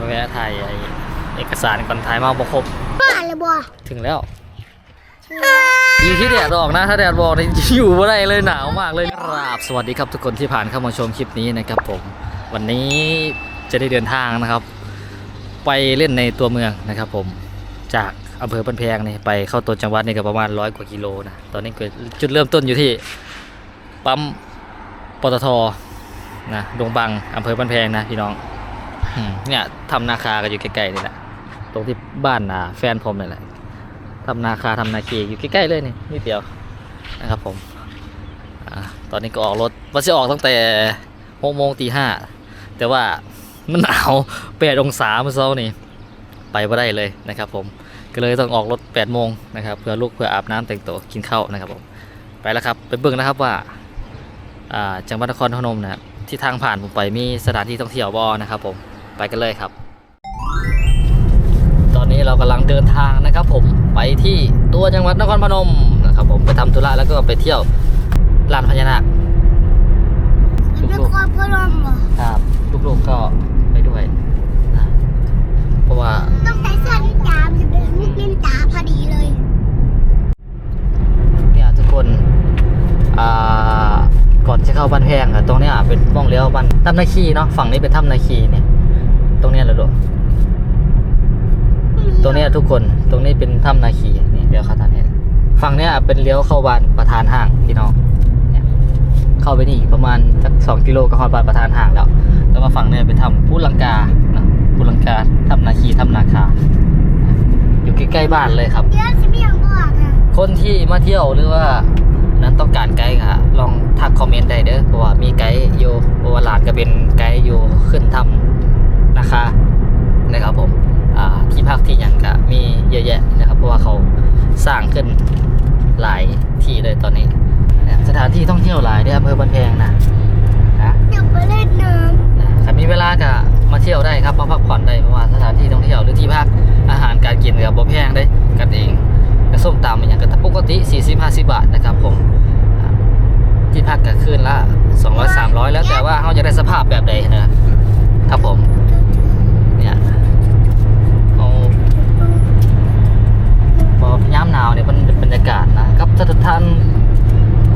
มาแวะถ่ายไอ้เอกสารก่อนถ่ายมาบ่ครบบ้าเลยบ่ถึงแล้วอยู่ที่แดดออกนะถ้าแดดบอกนี่อยู่ไม่ได้เลยหนาวมากเลยครับสวัสดีครับทุกคนที่ผ่านเข้ามาชมคลิปนี้นะครับ ผม วันนี้จะได้เดินทางนะครับ ไปเล่นในตัวเมืองนะครับ ผมจากอำเภอปันแพงนี่ไปเข้าตัวจังหวัดนี่ก็ประมาณร้อยกว่ากิโลนะตอนนี้เกิดจุดเริ่มต้นอยู่ที่ปั๊มปตทนะดงบังอำเภอปันแพงนะพี่น้องอืม เนี่ยทำนาคากันอยู่ใกล้ๆนี่แหละ ตรงที่บ้านนาแฟนผมนี่แหละทำนาคาทำนาคีอยู่ใกล้ๆเลยนี่นิดเดียวนะครับผมอ่าตอนนี้ก็ออกรถว่าจะออกตั้งแต่หกโมงตีห้าแต่ว่ามันหนาวแปดองศาเมื่อเช้านี่ไปไม่ได้เลยนะครับผมก็เลยต้องออกรถ8ปดโมงนะครับเพื่อลูกเพื่ออาบน้ำแต่งตัวกินข้าวนะครับผมไปแล้วครับไปเบิ่งนะครับว่าอ่าจังหวัดนครพนมนะที่ทางผ่านผมไปมีสถานที่ท่องเที่ยวบอนะครับผม ไปกันเลยครับ ตอนนี้เรากำลังเดินทางนะครับ ผมไปที่ตัวจังหวัดนครพนมนะครับ ผมไปทำธุระแล้วก็ไปเที่ยวลานพญานาคนครพนมเหรอครับลูกๆก็ไปด้วยนะเพราะว่าต้องใส่เสื้อนินจาจะเป็นนินจาพอดีเลยเนี่ยทุกคนอ่าก่อนจะเข้าบ้านแพงอะตรงเนี้ยเป็นม่องเลี้ยวบ้านถ้ำนาคีเนาะฝั่งนี้เป็นถ้ำนาคีเนี่ย ตรงเนี้ยแหละลูกตรงเนี้ยทุกคนตรงนี้เป็นถ้ำนาคีนี่เลี้ยวเข้าทางนี้ฝั่งเนี้ยเป็นเลี้ยวเข้าบ้านประธานห้างพี่น้องเนี่ยเข้าไปนี่อีกประมาณสักสองกิโลก็เข้าบ้านประธานห้างแล้วแต่ว่าฝั่งเนี้ยเป็นถ้ำพูลังกานะพูลังกาถ้ำนาคีถ้ำนาคาอยู่ใกล้ๆบ้านเลยครับเดี๋ยวจะไม่ยังบอกอะคนที่มาเที่ยวหรือว่านั้นต้องการไกด์ค่ะ ลองทักคอมเมนต์ได้เด้อเพราะว่ามีไกด์อยู่เพราะว่าหลานก็เป็นไกด์อยู่ขึ้นทำ นะคะนะครับผมอ่าที่พักที่หยังก็มีเยอะแยะนะครับ เพราะว่าเขาสร้างขึ้นหลายที่เลยตอนนี้นะสถานที่ท่องเที่ยวหลายที่อำเภอบันแพงนะนะเดี๋ยวไปเล่นน้นะใครมีเวลาก็มาเที่ยวได้ครับมาพักผ่อนได้เพราะว่าสถานที่ท่องเที่ยวหรือที่พักอาหารการกินกับบ่แพงได้กันเองกระส้มตำอย่างกันปกติ 40-50 บาทนะครับผมอ่าที่พักก็คืนละ200 300 แล้วแต่ว่าเขาจะได้สภาพแบบใดนะครับผมเนี่ยเอาพอยามหนาวเนี่ยมันเป็นบรรยากาศนะครับถ้าท่าน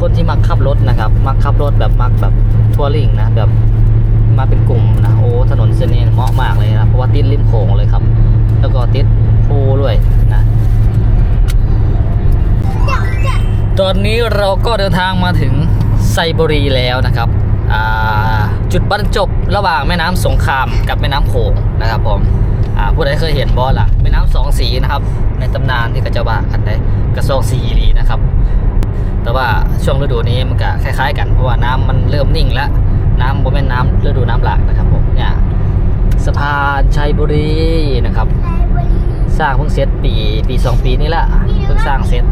คนที่มักขับรถนะครับ มักขับรถแบบมักแบบทัวริงนะแบบ มาเป็นกลุ่มนะโอ้ถนนเส้นนี้เหมาะมากเลยนะเพราะว่าติดริมโขงเลยครับ แล้วก็ติดภูด้วยนะำเดี๋ยวจะ ตอนนี้เราก็เดินทางมาถึงไซบุรีแล้วนะครับอ่าจุดบรรจบระหว่างแม่น้ำสงครามกับแม่น้ำโขงนะครับผมอ่าผู้ใดเคยเห็นบอลล่ะแม่น้ำสองสีนะครับ ในตำนานที่กระเจ้าว่ากันได้กระซองสีอีหลีนะครับ แต่ว่าช่วงฤดูนี้มันก็คล้ายๆ กันเพราะว่าน้ำมันเริ่มนิ่งแล้ว น้ำโมเมนน้ำฤดูน้ำหลากนะครับผมเนี่ยสะพานชัยบุรีนะครับไปบริสร้างเพิ่งเสร็จปีปีสองปีนี่แหละเพิ่งสร้างเสร็จ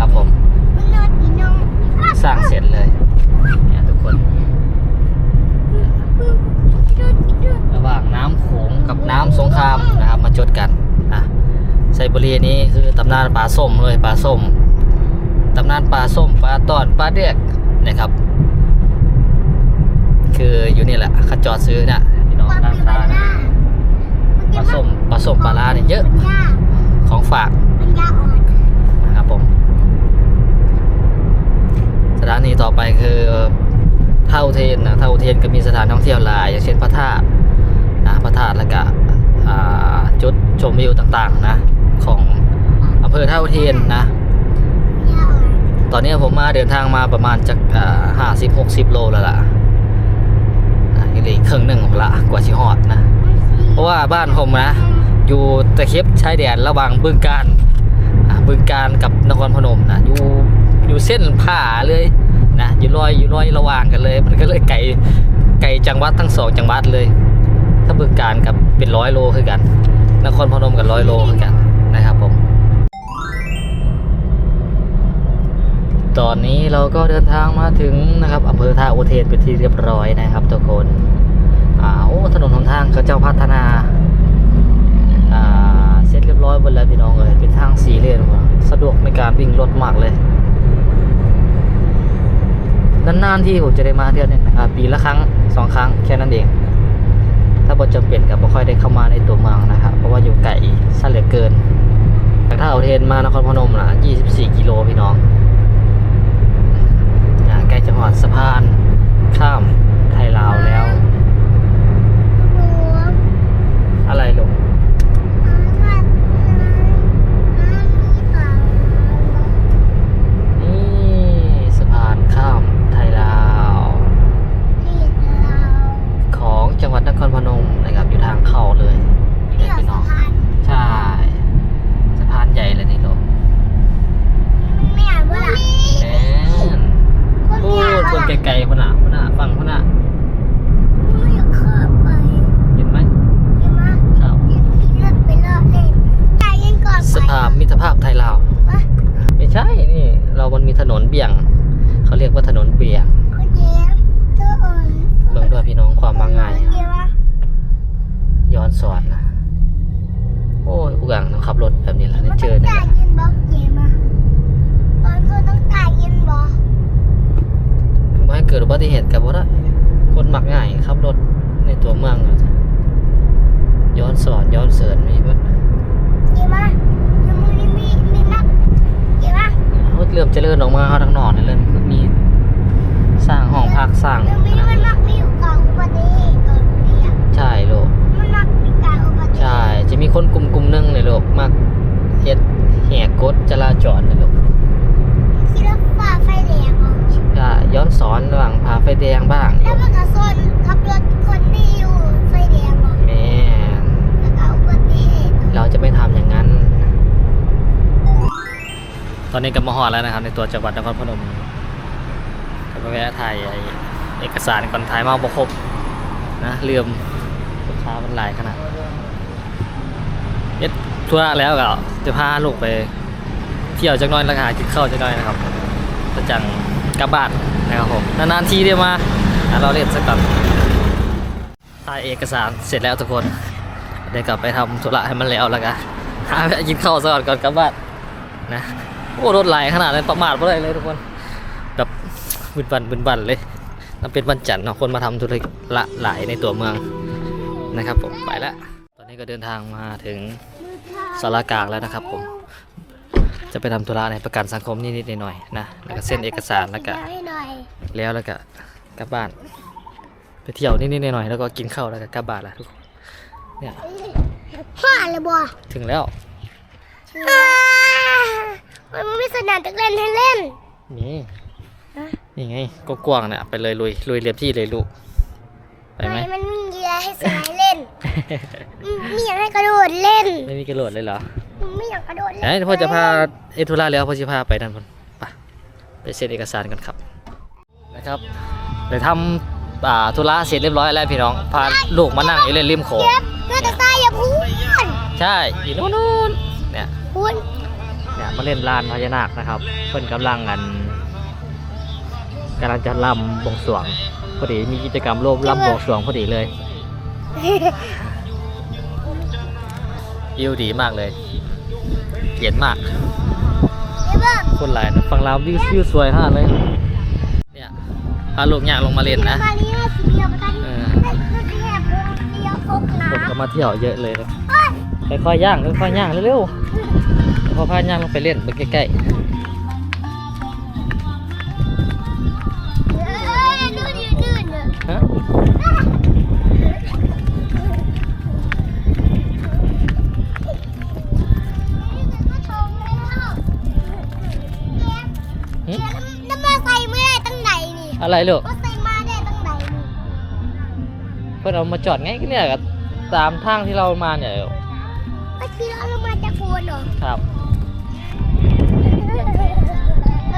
นะครับผมมันนอนอีน้องสร้างเสร็จเลยเนี่ยทุกคน ระหว่างน้ำโขงกับน้ำสงครามนะครับ มาจดกันอะไซบุรีนี้คือตำนานปลาส้มเลยปลาส้มตำนานปลาส้มปลาตอนปลาเด็กนะครับ คืออยู่นี่แหละเขาจอดซื้อเนี่ยพี่น้องร้านค้านะปลาส้มปลาส้มปลาลาเนี่ยเยอะปัญญาของฝากปัญญาอ่อนนะครับผม สถานีต่อไปคือเท่าเทนนะเท่าเทนก็มีสถานท่องเที่ยวหลาย อย่างเช่นพระธาตุนะพระธาตุแล้วก็จุดชมวิวต่างๆนะของอำเภอเท่าเทียนนะ ตอนนี้ผมมาเดินทางมาประมาณจากห้าสิบหกสิบโลแล้วล่ะอะอีกเลยครึ่งหนึ่งของละกว่าชิฮอดนะ เพราะว่าบ้านผมนะ อยู่ตะเข็บชายแดนระหว่างบึงการบึงการกับนครพนมนะอยู่ อยู่เส้นผ่าเลยนะอยู่รอยอยู่รอยระหว่างกันเลย มันก็เลยไกลไกลจังหวัดทั้งสองจังหวัดเลย ถ้าบึงการกับเป็นร้อยโลคือกัน นครพนมกับร้อยโลคือกันนะครับผมตอนนี้เราก็เดินทางมาถึงนะครับอำเภอท่าอุเทนเป็นที่เรียบร้อยนะครับทุกคนอ่าโอ้ถนนหนทางเขาเจ้าพัฒนาอ่าเสร็จเรียบร้อยหมดแล้วพี่น้องเลยเป็นทางสีเลนว่ะสะดวกในการวิ่งรถมากเลย นานๆที่ผมจะได้มาเที่ยวหนึงนะครับ ปีละครั้งสองครั้งแค่นั้นเองแต่ถ้าบ่จำเป็นก็บ่ค่อยได้เข้ามาในตัวเมืองนะครับ เพราะว่าอยู่ไกลซะเหลือเกินแต่ถ้าเอาเทรนมานครพนมน่ะ24 กิโลพี่น้องอ่าใกล้จะหอดสะพาน ข้ามไทยลาวแล้วหนูอะไรลูก น้ำมีปลา นี่สะพานข้ามไทยลาว เรียกเรา ของจังหวัดนครพนมนะครับ อยู่ทางเข้าเลย เรียก พี่น้ สะ อง พาน ใช่ สะพานใหญ่เลยนี่ลูก มันไม่อ่านว่าล่ะ แม่น มัน พู ไม่อ่าน ด ว่า บน ล่ะ ไกลๆคนน่ะคนน่ะฟังคนน่ะ ไม่อยากเข้าไป เห็นไหม ใช่ไหม ครับ เรียกพี่เลิศไปเลิศเล่นจ่ายเงินก่อน ส ไป ภาพมิตรภาพไทยลาว วะ ไม่ใช่นี่ เรามันมีถนนเบี่ยง เขาเรียกว่าถนนเบี่ยง เขาเย็บตัวอ่อน เบิ่งด้วยพี่น้องความมาง่าย เย็บวะ ย้อนสอนนะโอ้ยอุกังนะขับรถแบบนี้แหละได้เจอมันนี่ต้แหองละจ่ายเงินบล็อกเย็บวะตอนเขาต้องจ่ายเงินบล็อกไม่ให้เกิดอุบัติเหตุกับว่าคนมักง่ายขับรถในตัวเมืองอะย้อนสอนย้อนเสริญมีเบิดเย็บวะยังมีมีมีนักเย็บวะเขาเริ่มเจริญออกมาเขาทางนอกนี่เลยมีสร้างห้องพักสร้าง มีคนกลุ่มกลุ่มๆหนึงเลยลูกมักเฮ็ดแหกกฎจราจรนะลูกคิดว่าฝ่าไฟแดงเหรอใช่ย้อนสอนระหว่างพาไฟแดงบ้างแล้วมันก็ซนขับรถคนที่อยู่ไฟแดงเหรอแม่แล้วก็อุบัติเหตุเราจะไม่ทำอย่างนั้น ตอนนี้ก็มาฮอดแล้วนะครับ ในตัวจังหวัดนครพนมก็ไปแวะถ่ายไอ้เอกสารก่อนถ่ายมาบ่ครบนะลืมลูกค้ามันหลายขนาด เอ็ดธุระแล้วก็จะพาลูกไป เที่ยวจักหน้อยแล้วก็หากินข้าวจักหน้อยนะครับจะจังกลับบ้านนะครับผมนานๆทีเดียวมาเราเล่นสักก่อนถ่ายเอกสารเสร็จแล้วทุกคนเดี๋ยวกลับไปทำธุระให้มันแล้วแล้วกันหาไปกินข้าวซะก่อนก่อนกลับบ้านนะโอ้รถไหลขนาดนั้นประมาทไม่ได้เลยทุกคนแบบบึนบันบึนบันเลยมันเป็นวันจันทร์เนาะคนมาทำธุระหลายในตัวเมืองนะครับผมไปแล้ว นนี้ก็เดินทางมาถึงสารกลางแล้วนะครับผม จะไปทำธุระในประกันสังคมนิดๆหน่อยๆนะ แล้วก็เซ็นเอกสารแล้วก็ให้หน่อยแล้วแล้วก็กลับบ้าน ไปเที่ยวนิดๆหน่อยๆแล้วก็กินข้าวแล้วก็กลับบ้านแล้วทุกคนเนี่ยห้าเลยบ่ถึงแล้วมันไม่สนามจักเล่นให้เล่นนี่นี่ไงก็กว้างๆเนี่ยไปเลยลุยลุยเรียบที่เลยลูกไปไหม มันมีเกียร์ ให้สไลด์เล่นมีอยากให้กระโดดเล่น ไม่มีกระโดดเลยเหรอไม่อยากกระโดดเล่นเอ้ยพ่อจะพาเอทุราแล้วพ่อจะพาไปนั่นพ่นไปไปเซ็นเอกสารกันครับนะครับไปทำอ่าธุระเสร็จเรียบร้อยแล้วพี่น้องพาลูกมานั่งอยู่เล่นริมโขงเจ็บเมื่อตะตายอย่าพูดใช่อยู่นู่นนู่นเนี่ยพูดเนี่ยมาเล่นลานพญานาคนะครับ เพิ่นกำลังกันกำลังจะลำบวงสรวงพอดีมีกิจกรรมร่วมลำบวงสรวงพอดีเลย วิวดีมากเลยเย็นมากเจ็บบ้างคนหลายนะฝั่งลาววิววิวสวยมากเลย เนี่ยพาลูกอยากลงมาเล่นนะมาลีน่าสีเดียวกันเออนั่นคือแค่เดียวพกน้คนก็มาเที่ยวเยอะเลยนะำค่อยๆย่างค่อยๆย่างเร็วๆพอพาย่างลงไปเล่นไปใกล้เอะไรลูกก็ใส่มาได้ตั้งไหนนี่เพื่อนเอามาจอดไงก็เนี่ยก็ตามทางที่เรามาเนี่ยเมื่อกี้เราลงมาจากโคนเหรอครับเอ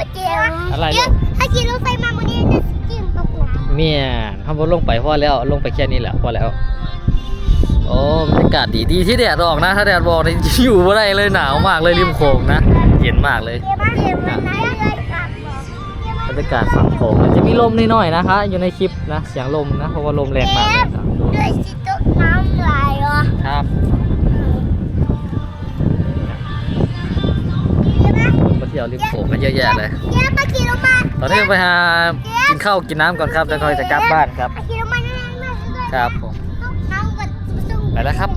อเจียวอะไรลูกเดี๋ยวถ้าขี่รถไฟมาวันนี้จะจิ้มตกน้เมียทำบนลงไปพอแล้วลงไปแค่นี้แหละพอแล้วโอ้บรรยากาศดีดีที่แดดออกนะ ถ้าแดดบอกนี่อยู่ไม่ได้เลยหนาวมากเลยริมโขงนะ เย็นมากเลย รรยากาศฝั่งโขงจะมีลมนิดหน่อยนะคะ อยู่ในคลิปนะเสียงลมนะเพราะว่าลมแรงมากเลยครับด้วยสิตกน้ำไหลเหรอครับเดี๋ยวนะมาเที่ยวริมโขงกันเยอะแยะเลยเดี๋ยวมาขี่รถมาตอนนี้ไปหากินข้าวกินน้ำก่อนครับแล้วก็จะกลับบ้านครับมาขี่รถมานั่งครับผมเขาก็สู้ไปแล้วครับ